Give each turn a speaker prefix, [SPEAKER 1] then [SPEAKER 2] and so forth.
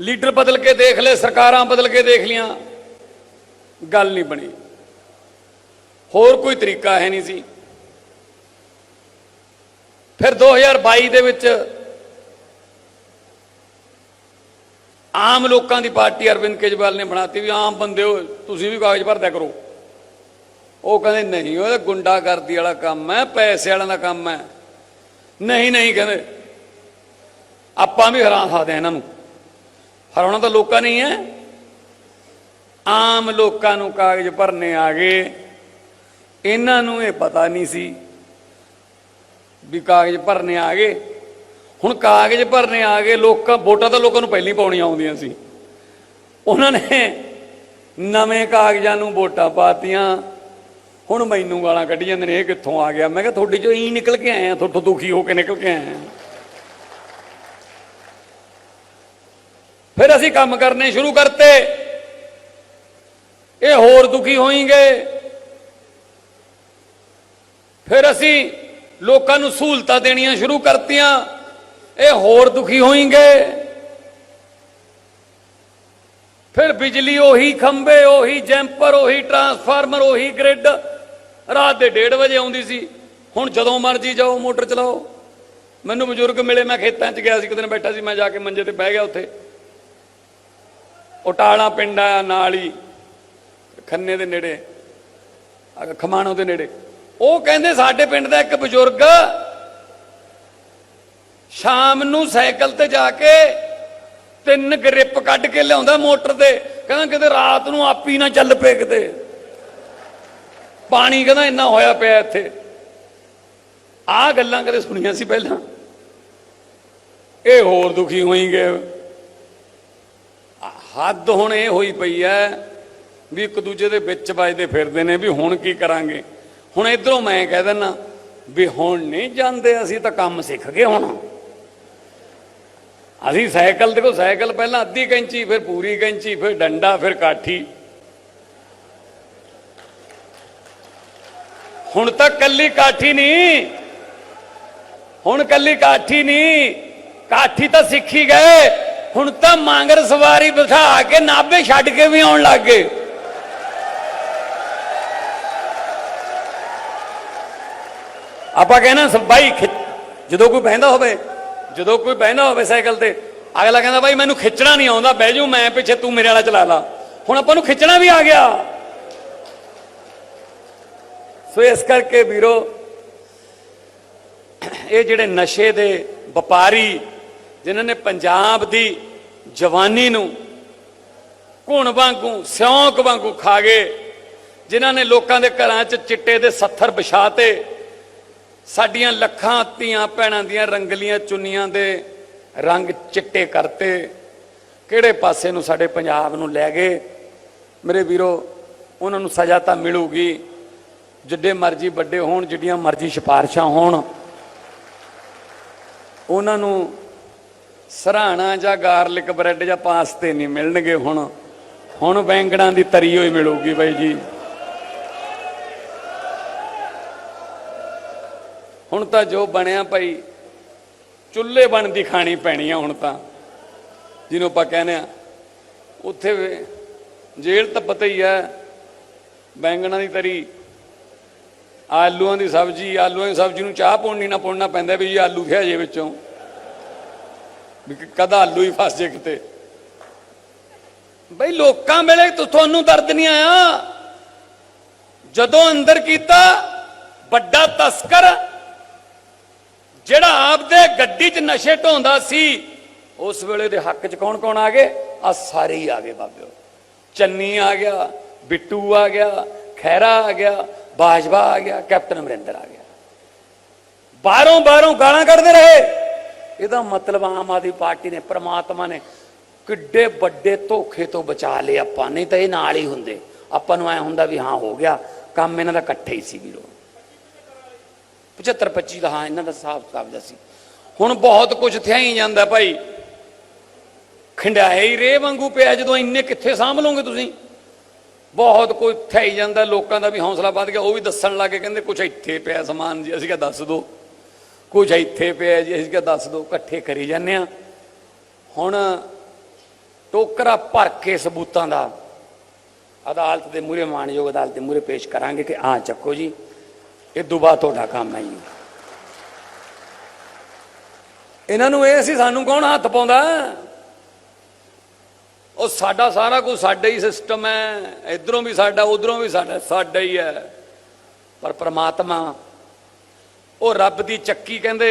[SPEAKER 1] Leader ਬਦਲ ਕੇ ਦੇਖ ਲਏ, ਸਰਕਾਰਾਂ ਬਦਲ ਕੇ ਦੇਖ ਲੀਆਂ। ਗੱਲ ਨਹੀਂ ਬਣੀ। ਹੋਰ ਕੋਈ ਤਰੀਕਾ ਹੈ ਨਹੀਂ ਸੀ। ਫਿਰ 2022 ਦੇ ਵਿੱਚ ਆਮ ਲੋਕਾਂ ਦੀ ਪਾਰਟੀ ਅਰਵਿੰਦ ਕੇਜਰੀਵਾਲ ਨੇ ਬਣਾਤੀ ਵੀ ਆਮ ਬੰਦੇ ਹੋ, ਤੁਸੀਂ ਵੀ ਕਾਗਜ਼ ਭਰਦਿਆ ਕਰੋ। ਉਹ ਕਹਿੰਦੇ, ਨਹੀਂ, ਉਹ ਗੁੰਡਾਗਰਦੀ ਵਾਲਾ ਕੰਮ ਹੈ, ਪੈਸੇ ਵਾਲਿਆਂ ਦਾ ਕੰਮ ਹੈ। ਨਹੀਂ ਨਹੀਂ, ਕਹਿੰਦੇ। ਆਪਾਂ ਵੀ ਹਰਾ ਸਕਦੇ ਇਹਨਾਂ ਨੂੰ। ਹਰਾਉਣਾ ਤਾਂ ਲੋਕਾਂ ਨਹੀਂ ਹੈ ਆਮ ਲੋਕਾਂ ਨੂੰ ਕਾਗਜ਼ ਭਰਨੇ ਆ ਗਏ। ਇਹਨਾਂ ਨੂੰ ਇਹ ਪਤਾ ਨਹੀਂ ਸੀ ਵੀ ਕਾਗਜ਼ ਭਰਨੇ ਆ ਗਏ। ਹੁਣ ਕਾਗਜ਼ ਭਰਨੇ ਆ ਗਏ, ਲੋਕਾਂ ਵੋਟਾਂ ਤਾਂ ਲੋਕਾਂ ਨੂੰ ਪਹਿਲੀ ਪਾਉਣੀਆਂ ਆਉਂਦੀਆਂ ਸੀ। ਉਹਨਾਂ ਨੇ ਨਵੇਂ ਕਾਗਜ਼ਾਂ ਨੂੰ ਵੋਟਾਂ ਪਾਤੀਆਂ। ਹੁਣ ਮੈਨੂੰ ਗਾਲਾਂ ਕੱਢੀ ਜਾਂਦੇ ਨੇ, ਇਹ ਕਿੱਥੋਂ ਆ ਗਿਆ? ਮੈਂ ਕਿਹਾ ਤੁਹਾਡੇ ਚੋਂ ਹੀ ਨਿਕਲ ਕੇ ਆਇਆ ਤੁਹਾਡੇ ਦੁਖੀ ਹੋ ਕੇ ਨਿਕਲ ਕੇ ਆਇਆ ਫਿਰ ਅਸੀਂ ਕੰਮ ਕਰਨੇ ਸ਼ੁਰੂ ਕਰਤੇ। ਇਹ ਹੋਰ ਦੁਖੀ ਹੋਣਗੇ ਫਿਰ ਅਸੀਂ ਲੋਕਾਂ ਨੂੰ ਸਹੂਲਤਾਂ ਦੇਣੀਆਂ ਸ਼ੁਰੂ ਕਰਤੀਆਂ। ਇਹ ਹੋਰ ਦੁਖੀ ਹੋਣਗੇ ਫਿਰ ਬਿਜਲੀ ਉਹੀ ਖੰਭੇ, ਉਹੀ ਜੈਂਪਰ, ਉਹੀ ਟਰਾਂਸਫਾਰਮਰ, ਉਹੀ ਗ੍ਰਿਡ। ਰਾਤ ਦੇ 1:30 ਵਜੇ ਆਉਂਦੀ ਸੀ। ਹੁਣ ਜਦੋਂ ਮਰਜ਼ੀ ਜਾਓ, ਮੋਟਰ ਚਲਾਓ। ਮੈਨੂੰ ਬਜ਼ੁਰਗ ਮਿਲੇ, ਮੈਂ ਖੇਤਾਂ 'ਚ ਗਿਆ ਸੀ ਕਿਤੇ ਦਿਨ ਬੈਠਾ ਸੀ, ਮੈਂ ਜਾ ਕੇ ਮੰਜੇ ਤੇ ਬਹਿ ਗਿਆ ਉੱਥੇ। ਉਟਾਲਾ ਪਿੰਡ ਆ ਨਾਲ ਹੀ, ਖੰਨੇ ਦੇ ਨੇੜੇ ਖਮਾਣੋ ਦੇ ਨੇੜੇ। ਉਹ ਕਹਿੰਦੇ ਸਾਡੇ ਪਿੰਡ ਦਾ ਇੱਕ ਬਜ਼ੁਰਗ ਸ਼ਾਮ ਨੂੰ ਸਾਈਕਲ ਤੇ ਜਾ ਕੇ ਤਿੰਨ ਗ੍ਰਿਪ ਕੱਢ ਕੇ ਲਿਆਉਂਦਾ ਮੋਟਰ ਤੇ। ਕਹਿੰਦਾ ਕਿਤੇ ਰਾਤ ਨੂੰ ਆਪੀ ਨਾ ਚੱਲ ਪਏ ਕਿਤੇ। ਪਾਣੀ ਕਹਿੰਦਾ ਇੰਨਾ ਹੋਇਆ ਪਿਆ ਇੱਥੇ। ਆਹ ਗੱਲਾਂ ਕਦੇ ਸੁਣੀਆਂ ਸੀ ਪਹਿਲਾਂ? ਇਹ ਹੋਰ ਦੁਖੀ ਹੋਈ ਗਏ ਹੱਦ ਹੁਣ ਇਹ ਹੋਈ ਪਈ ਐ ਵੀ ਇੱਕ ਦੂਜੇ ਦੇ ਵਿੱਚ ਵੱਜਦੇ ਫਿਰਦੇ ਨੇ ਵੀ ਹੁਣ ਕੀ ਕਰਾਂਗੇ? ਹੁਣ ਇਧਰੋਂ ਮੈਂ ਕਹਿ ਦਿੰਨਾ ਵੀ ਹੁਣ ਨਹੀਂ ਜਾਂਦੇ, ਅਸੀਂ ਤਾਂ ਕੰਮ ਸਿੱਖ ਗਏ ਹੁਣ। ਅਸੀਂ ਸਾਈਕਲ, ਦੇਖੋ ਸਾਈਕਲ ਪਹਿਲਾਂ ਅੱਧੀ ਕੈਂਚੀ, ਫਿਰ ਪੂਰੀ ਕੈਂਚੀ, ਫਿਰ ਡੰਡਾ, ਫਿਰ ਕਾਠੀ। ਹੁਣ ਤਾਂ ਕੱਲੀ ਕਾਠੀ ਨਹੀਂ। ਹੁਣ ਕੱਲੀ ਕਾਠੀ ਨਹੀਂ। ਕਾਠੀ ਤਾਂ ਸਿੱਖੀ ਗਏ। ਹੁਣ ਤਾਂ ਮਾਂਗਰ ਸਵਾਰੀ ਬਿਠਾ ਕੇ ਨਾਭੇ ਛੱਡ ਕੇ ਵੀ ਆਉਣ ਲੱਗ ਗਏ। ਆਪਾਂ ਕਹਿੰਦਾ ਬਾਈ ਜਦੋਂ ਕੋਈ ਬਹਿੰਦਾ ਹੋਵੇ, ਜਦੋਂ ਕੋਈ ਬਹਿੰਦਾ ਹੋਵੇ ਸਾਈਕਲ ਤੇ, ਅਗਲਾ ਕਹਿੰਦਾ, ਬਾਈ, ਮੈਨੂੰ ਖਿੱਚਣਾ ਨਹੀਂ ਆਉਂਦਾ, ਬਹਿ ਜਾਊ, ਮੈਂ ਪਿੱਛੇ, ਤੂੰ ਮੇਰੇ ਵਾਲਾ ਚਲਾ ਲਾ। ਹੁਣ ਆਪਾਂ ਨੂੰ ਖਿੱਚਣਾ ਵੀ ਆ ਗਿਆ। ਸੋ ਇਸ ਕਰਕੇ ਵੀਰੋ, ਇਹ ਜਿਹੜੇ ਨਸ਼ੇ ਦੇ ਵਪਾਰੀ ਜਿਨ੍ਹਾਂ ਨੇ ਪੰਜਾਬ ਦੀ ਜਵਾਨੀ ਨੂੰ ਘੁਣ ਵਾਂਗੂ, ਸਿਉਂਕ ਵਾਂਗੂ ਖਾ ਗਏ, ਜਿਨ੍ਹਾਂ ਨੇ ਲੋਕਾਂ ਦੇ ਘਰਾਂ 'ਚ ਚਿੱਟੇ ਦੇ ਸੱਥਰ ਵਿਛਾਤੇ, ਸਾਡੀਆਂ ਲੱਖਾਂ ਧੀਆਂ ਭੈਣਾਂ ਦੀਆਂ ਰੰਗਲੀਆਂ ਚੁੰਨੀਆਂ ਦੇ ਰੰਗ ਚਿੱਟੇ ਕਰਤੇ, ਕਿਹੜੇ ਪਾਸੇ ਨੂੰ ਸਾਡੇ ਪੰਜਾਬ ਨੂੰ ਲੈ ਗਏ? ਮੇਰੇ ਵੀਰੋ, ਉਹਨਾਂ ਨੂੰ ਸਜ਼ਾ ਤਾਂ ਮਿਲੂਗੀ, ਜਿੱਡੇ ਮਰਜ਼ੀ ਵੱਡੇ ਹੋਣ, ਜਿੱਡੀਆਂ ਮਰਜ਼ੀ ਸਿਫਾਰਸ਼ਾਂ ਹੋਣ। ਉਹਨਾਂ ਨੂੰ ਸਰਾਣਾ ਜਾਂ ਗਾਰਲਿਕ ਬ੍ਰੈਡ ਜਾਂ ਪਾਸਤੇ ਨਹੀਂ ਮਿਲਣਗੇ ਹੁਣ। ਹੁਣ ਬੈਂਗਣਾਂ ਦੀ ਤਰੀ ਹੋਈ ਮਿਲੂਗੀ ਬਾਈ ਜੀ। ਹੁਣ ਤਾਂ ਜੋ ਬਣਿਆ ਭਾਈ, ਚੁੱਲ੍ਹੇ ਬਣਦੀ ਖਾਣੀ ਪੈਣੀ ਆ ਹੁਣ ਤਾਂ। ਜਿਹਨੂੰ ਆਪਾਂ ਕਹਿੰਦੇ ਆ। ਉੱਥੇ ਜੇਲ੍ਹ ਤਾਂ ਪਤਾ ਹੀ ਹੈ ਬੈਂਗਣਾਂ ਦੀ ਤਰੀ, ਆਲੂਆਂ ਦੀ ਸਬਜ਼ੀ, ਆਲੂਆਂ ਦੀ ਸਬਜ਼ੀ ਨੂੰ ਚਾਹ ਪਾਉਣੀ ਨਾ ਪਾਉਣਾ ਪੈਂਦਾ ਵੀ ਜੀ ਆਲੂ ਖਿਆ ਜੇ ਵਿੱਚੋਂ। ਵੀ ਕਦਾ ਆਲੂ ਹੀ ਫਸ ਜੇ ਕਿਤੇ। ਬਈ ਲੋਕਾਂ ਵੇਲੇ ਤੁਹਾਨੂੰ ਦਰਦ ਨਹੀਂ ਆਇਆ? ਜਦੋਂ ਅੰਦਰ ਕੀਤਾ, ਵੱਡਾ ਤਸਕਰ, ਜਿਹੜਾ ਆਪਦੇ ਗੱਡੀ 'ਚ ਨਸ਼ੇ ਢੋਂਦਾ ਸੀ, ਉਸ ਵੇਲੇ ਦੇ ਹੱਕ 'ਚ ਕੌਣ ਕੌਣ ਆ ਗਏ? ਆ ਸਾਰੇ ਹੀ ਆ ਗਏ ਬਾਬਿਓ। ਚੰਨੀ ਆ ਗਿਆ, ਬਿੱਟੂ ਆ ਗਿਆ ਖੈਰਾ ਆ ਗਿਆ, ਬਾਜਵਾ ਆ ਗਿਆ, ਕੈਪਟਨ ਅਮਰਿੰਦਰ ਆ ਗਿਆ। ਬਾਹਰੋਂ ਬਾਹਰੋਂ ਗਾਲਾਂ ਕੱਢਦੇ ਰਹੇ। ਇਹਦਾ ਮਤਲਬ ਆਮ ਆਦਮੀ ਪਾਰਟੀ ਨੇ, ਪ੍ਰਮਾਤਮਾ ਨੇ ਕਿੱਡੇ ਵੱਡੇ ਧੋਖੇ ਤੋਂ ਬਚਾ ਲਏ ਆਪਾਂ, ਨਹੀਂ ਤਾਂ ਇਹ ਨਾਲ ਹੀ ਹੁੰਦੇ। ਆਪਾਂ ਨੂੰ ਐ ਹੁੰਦਾ ਵੀ ਹਾਂ, ਹੋ ਗਿਆ, ਕੰਮ ਇਹਨਾਂ ਦਾ ਇਕੱਠੇ ਹੀ ਸੀ ਵੀਰੋ। 75 25 ਦਾ, ਹਾਂ, ਇਹਨਾਂ ਦਾ ਹਿਸਾਬ ਕਿਤਾਬ ਦਾ ਸੀ। ਹੁਣ ਬਹੁਤ ਕੁਝ ਥਿਆ ਹੀ ਜਾਂਦਾ ਭਾਈ। ਖੰਡਾਏ ਹੀ ਰੇ ਵਾਂਗੂ ਪਿਆ, ਜਦੋਂ ਇੰਨੇ ਕਿੱਥੇ ਸਾਂਭ ਲਓਗੇ ਤੁਸੀਂ? ਬਹੁਤ ਕੋਈ ਥਿਆਈ ਜਾਂਦਾ ਲੋਕਾਂ ਦਾ ਵੀ ਹੌਸਲਾ ਵੱਧ ਗਿਆ, ਉਹ ਵੀ ਦੱਸਣ ਲੱਗੇ ਕਹਿੰਦੇ ਕੁਝ ਇੱਥੇ ਪਿਆ ਸਮਾਨ ਜੀ, ਅਸੀਂ ਕਿਹਾ ਦੱਸ ਦਿਓ ਕੁਝ ਇੱਥੇ ਪਿਆ ਜੀ, ਅਸੀਂ ਕਿਹਾ ਦੱਸ ਦੋ, ਇਕੱਠੇ ਕਰੀ ਜਾਂਦੇ ਆ ਹੁਣ ਟੋਕਰਾ ਭਰ ਕੇ ਸਬੂਤਾਂ ਦਾ ਅਦਾਲਤ ਦੇ ਮੂਹਰੇ, ਮਾਨਯੋਗ ਅਦਾਲਤ ਦੇ ਮੂਹਰੇ ਪੇਸ਼ ਕਰਾਂਗੇ ਕਿ ਆ ਚੱਕੋ ਜੀ, ਇਹ ਦੁਬਾ ਤੁਹਾਡਾ ਕੰਮ ਹੈ ਜੀ। ਇਹਨਾਂ ਨੂੰ ਇਹ ਸੀ, ਸਾਨੂੰ ਕੌਣ ਹੱਥ ਪਾਉਂਦਾ? ਉਹ ਸਾਡਾ ਸਾਰਾ ਕੁਝ ਸਾਡਾ ਹੀ ਸਿਸਟਮ ਹੈ, ਇਧਰੋਂ ਵੀ ਸਾਡਾ, ਉਧਰੋਂ ਵੀ ਸਾਡਾ ਸਾਡਾ ਹੀ ਹੈ। ਪਰ ਪ੍ਰਮਾਤਮਾ ਉਹ ਰੱਬ ਦੀ ਚੱਕੀ ਕਹਿੰਦੇ